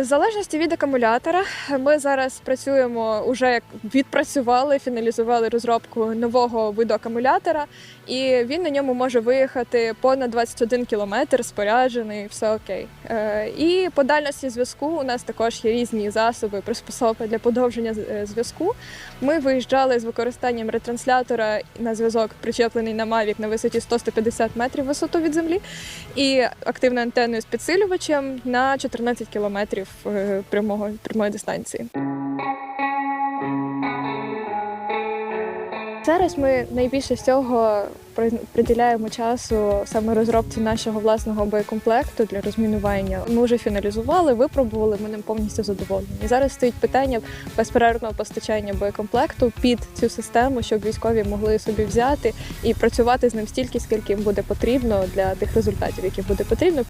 В залежності від акумулятора, ми зараз працюємо як відпрацювали, фіналізували розробку нового виду акумулятора, і він на ньому може виїхати понад 21 кілометр, споряджений, все окей. Е, І по дальності зв'язку у нас також є різні засоби, приспособи для подовження е, зв'язку. Ми виїжджали з використанням ретранслятора на зв'язок, причеплений на Mavic на висоті 100-150 метрів висоту від землі, і активною антенною з підсилювачем на 14 кілометрів е, прямого прямої дистанції. Зараз ми найбільше всього при- приділяємо часу саме розробці нашого власного боєкомплекту для розмінування. Ми вже фіналізували, випробували, ми ним повністю задоволені. Зараз стоїть питання безперервного постачання боєкомплекту під цю систему, щоб військові могли собі взяти і працювати з ним стільки, скільки їм буде потрібно для тих результатів, які буде потрібно.